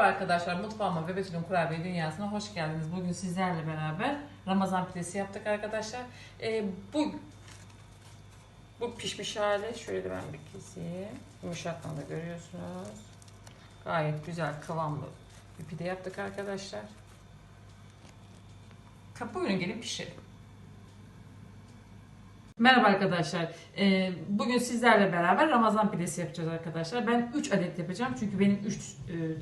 Merhaba arkadaşlar, mutfağıma ve Betül'ün kurabiye dünyasına hoş geldiniz. Bugün sizlerle beraber Ramazan pidesi yaptık arkadaşlar. Ee, bu bu pişmiş hali. Şöyle ben bir keseyim. Yumuşaklığını da görüyorsunuz. Gayet güzel, kıvamlı bir pide yaptık arkadaşlar. Buyurun gelin pişirin. Merhaba arkadaşlar. Ee, bugün sizlerle beraber Ramazan pidesi yapacağız arkadaşlar. Ben 3 adet yapacağım çünkü benim 3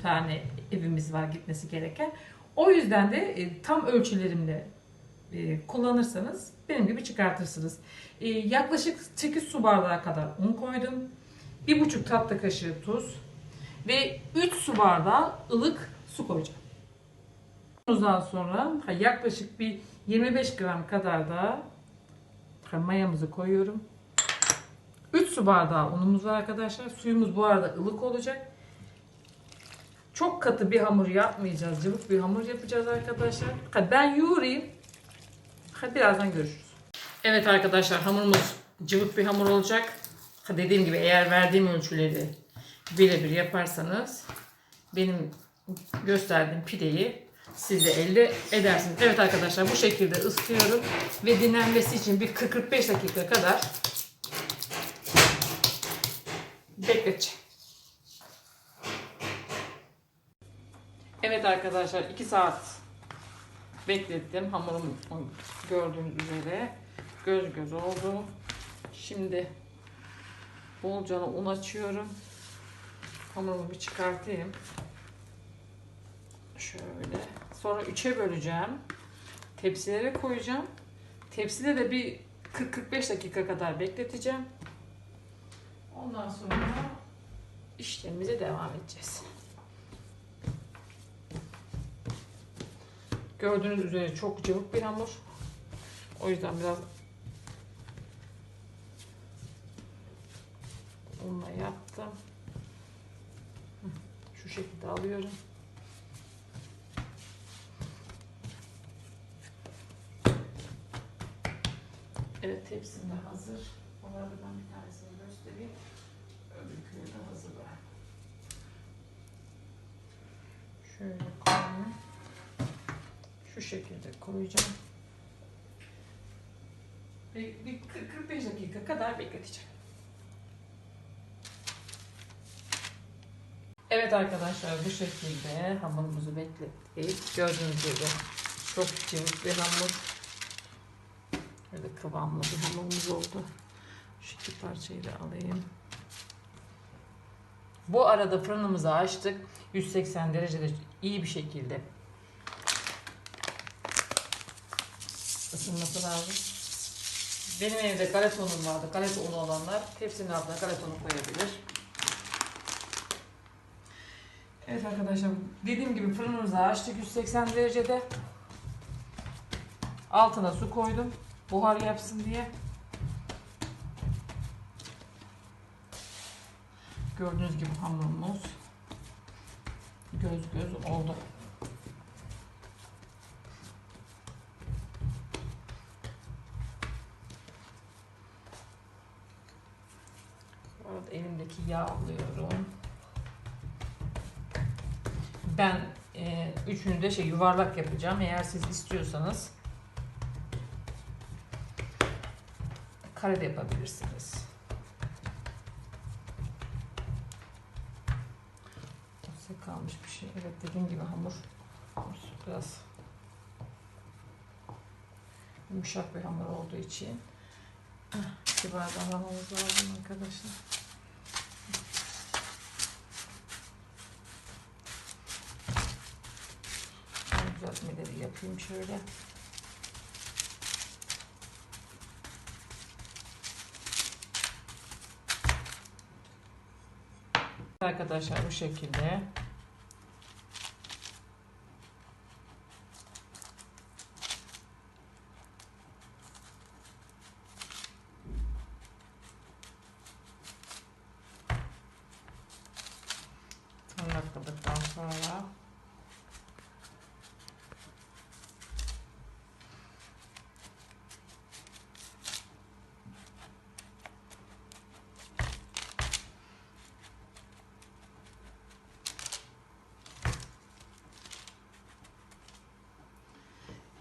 tane evimiz var gitmesi gereken. O yüzden de e, tam ölçülerimle e, kullanırsanız benim gibi çıkartırsınız. E, yaklaşık 8 su bardağı kadar un koydum. 1,5 tatlı kaşığı tuz ve 3 su bardağı ılık su koyacağım. Ondan sonra yaklaşık bir 25 gram kadar da mayamızı koyuyorum. 3 su bardağı unumuz var arkadaşlar. Suyumuz bu arada ılık olacak. Çok katı bir hamur yapmayacağız. Cıvık bir hamur yapacağız arkadaşlar. Ben yoğurayım. Hadi birazdan görüşürüz. Evet arkadaşlar hamurumuz cıvık bir hamur olacak. Dediğim gibi eğer verdiğim ölçüleri birebir yaparsanız benim gösterdiğim pideyi siz de elde edersiniz. Evet arkadaşlar bu şekilde ısıtıyorum ve dinlenmesi için bir 40-45 dakika kadar bekleteceğim. Evet arkadaşlar 2 saat beklettim. Hamurum gördüğünüz üzere göz göz oldu. Şimdi bolcana un açıyorum. Hamurumu bir çıkartayım. Şöyle. Sonra üçe böleceğim. Tepsilere koyacağım. Tepside de bir 40-45 dakika kadar bekleteceğim. Ondan sonra işlemimize devam edeceğiz. Gördüğünüz üzere çok cıvık bir hamur. O yüzden biraz unla yaptım. Şu şekilde alıyorum. Evet hepsinde hazır. Onlardan bir tanesini göstereyim. Öbürküleri de hazır. Şöyle koyayım. Şu şekilde koyacağım. Bir, bir 40-45 dakika kadar bekleteceğim. Evet arkadaşlar bu şekilde hamurumuzu beklettik. Gördüğünüz gibi çok cıvık bir hamur. Böyle kıvamlı bir hamurumuz oldu. Şu iki parçayı da alayım. Bu arada fırınımızı açtık. 180 derecede iyi bir şekilde ısınması lazım. Benim evde galeta unum vardı. Galeta unu olanlar hepsinin altına galeta unu koyabilir. Evet arkadaşlar dediğim gibi fırınımızı açtık 180 derecede. Altına su koydum buhar yapsın diye. Gördüğünüz gibi hamurumuz göz göz oldu. Elimdeki yağ alıyorum. Ben e, üçünü de şey yuvarlak yapacağım. Eğer siz istiyorsanız kare de yapabilirsiniz. Size kalmış bir şey. Evet dediğim gibi hamur biraz yumuşak bir hamur olduğu için kibar davranmamız lazım arkadaşlar. Düzeltmeleri yapayım şöyle. Arkadaşlar bu şekilde tırnakladıktan sonra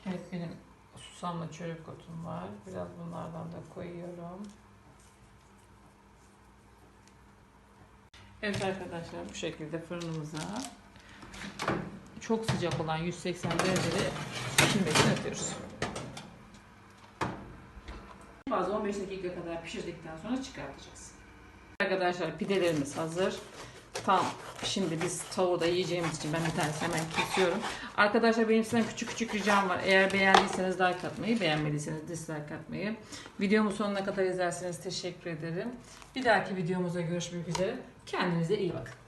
Evet benim susamla çörek otum var. Biraz bunlardan da koyuyorum. Evet arkadaşlar bu şekilde fırınımıza çok sıcak olan 180 derecede pişirmesini yapıyoruz. Bazı 15 dakika kadar pişirdikten sonra çıkartacağız. Arkadaşlar pidelerimiz hazır. Tam şimdi biz tavuğu da yiyeceğimiz için ben bir tanesini hemen kesiyorum. Arkadaşlar benim sizden küçük küçük ricam var. Eğer beğendiyseniz like atmayı, beğenmediyseniz dislike atmayı. Videomu sonuna kadar izlerseniz teşekkür ederim. Bir dahaki videomuzda görüşmek üzere. Kendinize iyi bakın.